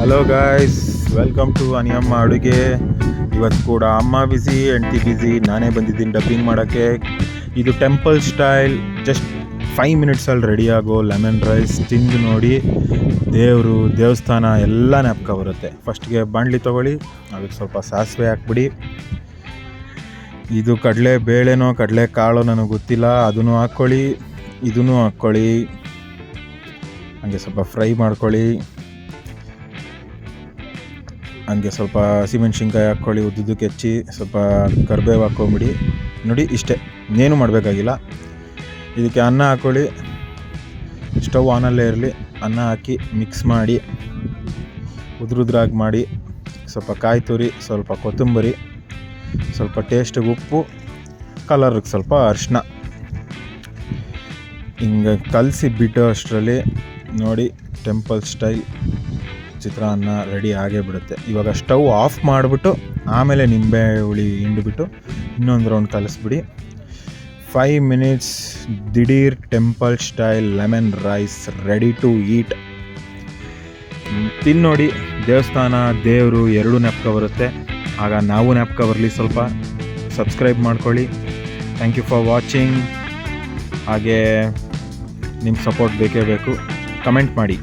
Hello guys welcome to Aniyamma ಅಡುಗೆ ಇವತ್ತು ಕೂಡ ಅಮ್ಮ ಬಿಸಿ ಎಂಟಿ ಬಿಸಿ ನಾನೇ ಬಂದಿದ್ದೀನಿ ಡಬ್ಬಿಂಗ್ ಮಾಡೋಕ್ಕೆ ಇದು ಟೆಂಪಲ್ ಸ್ಟೈಲ್ ಜಸ್ಟ್ ಫೈವ್ ಮಿನಿಟ್ಸಲ್ಲಿ ರೆಡಿ ಆಗೋ ಲೆಮನ್ ರೈಸ್ ತಿಂದು ನೋಡಿ ದೇವರು ದೇವಸ್ಥಾನ ಎಲ್ಲ ನೆಪ್ಕ ಬರುತ್ತೆ ಫಸ್ಟ್ಗೆ ಬಾಂಡ್ಲಿ ತೊಗೊಳ್ಳಿ ಅದಕ್ಕೆ ಸ್ವಲ್ಪ ಸಾಸಿವೆ ಹಾಕ್ಬಿಡಿ. ಇದು ಕಡಲೆ ಬೇಳೆನೋ, ಕಡಲೆ ಕಾಳು ನನಗೆ ಗೊತ್ತಿಲ್ಲ. ಅದನ್ನು ಹಾಕ್ಕೊಳ್ಳಿ, ಇದನ್ನು ಹಾಕ್ಕೊಳ್ಳಿ. ಹಂಗೆ ಸ್ವಲ್ಪ ಫ್ರೈ ಮಾಡ್ಕೊಳ್ಳಿ. ಹಂಗೆ ಸ್ವಲ್ಪ ಹಸಿಮೆಣ್ಸಿನ್ಕಾಯಿ ಹಾಕ್ಕೊಳ್ಳಿ ಉದ್ದುದ್ದಕ್ಕೆ ಹೆಚ್ಚಿ ಸ್ವಲ್ಪ ಕರ್ಬೇವು ಹಾಕ್ಕೊಂಬಿಡಿ. ನೋಡಿ, ಇಷ್ಟೇ. ಇನ್ನೇನು ಮಾಡಬೇಕಾಗಿಲ್ಲ. ಇದಕ್ಕೆ ಅನ್ನ ಹಾಕ್ಕೊಳ್ಳಿ. ಸ್ಟವ್ ಆನಲ್ಲೇ ಇರಲಿ. ಅನ್ನ ಹಾಕಿ ಮಿಕ್ಸ್ ಮಾಡಿ, ಉದ್ರುದ್ರಾಗಿ ಮಾಡಿ, ಸ್ವಲ್ಪ ಕಾಯಿ ತುರಿ, ಸ್ವಲ್ಪ ಕೊತ್ತಂಬರಿ, ಸ್ವಲ್ಪ ಟೇಸ್ಟಿಗೆ ಉಪ್ಪು ಕಲರ್ಗೆ ಸ್ವಲ್ಪ ಅರಿಶಿನ ಹಿಂಗೆ ಕಲಸಿ ಬಿಟ್ಟು ಅಷ್ಟರಲ್ಲಿ ನೋಡಿ ಟೆಂಪಲ್ ಸ್ಟೈಲ್ ಚಿತ್ರಾನ್ನ ರೆಡಿ ಆಗೇ ಬಿಡುತ್ತೆ. ಇವಾಗ ಸ್ಟವ್ ಆಫ್ ಮಾಡಿಬಿಟ್ಟು ಆಮೇಲೆ ನಿಂಬೆ ಹುಳಿ ಹಿಂಡಿಬಿಟ್ಟು ಇನ್ನೊಂದು ರೌಂಡ್ ಕಲಿಸ್ಬಿಡಿ. ಫೈವ್ ಮಿನಿಟ್ಸ್ ದಿಢೀರ್ temple style lemon rice ready to eat ತಿನ್ನೋಡಿ ದೇವಸ್ಥಾನ, ದೇವರು ಎರಡೂ ನೆಪ್ಕ ಬರುತ್ತೆ. ಆಗ ನಾವು ನೆಪ್ಕ ಬರಲಿ ಸ್ವಲ್ಪ. ಸಬ್ಸ್ಕ್ರೈಬ್ ಮಾಡ್ಕೊಳ್ಳಿ. ಥ್ಯಾಂಕ್ ಯು ಫಾರ್ ವಾಚಿಂಗ್ ಹಾಗೇ ನಿಮ್ಮ ಸಪೋರ್ಟ್ ಬೇಕೇ ಬೇಕು. ಕಮೆಂಟ್ ಮಾಡಿ.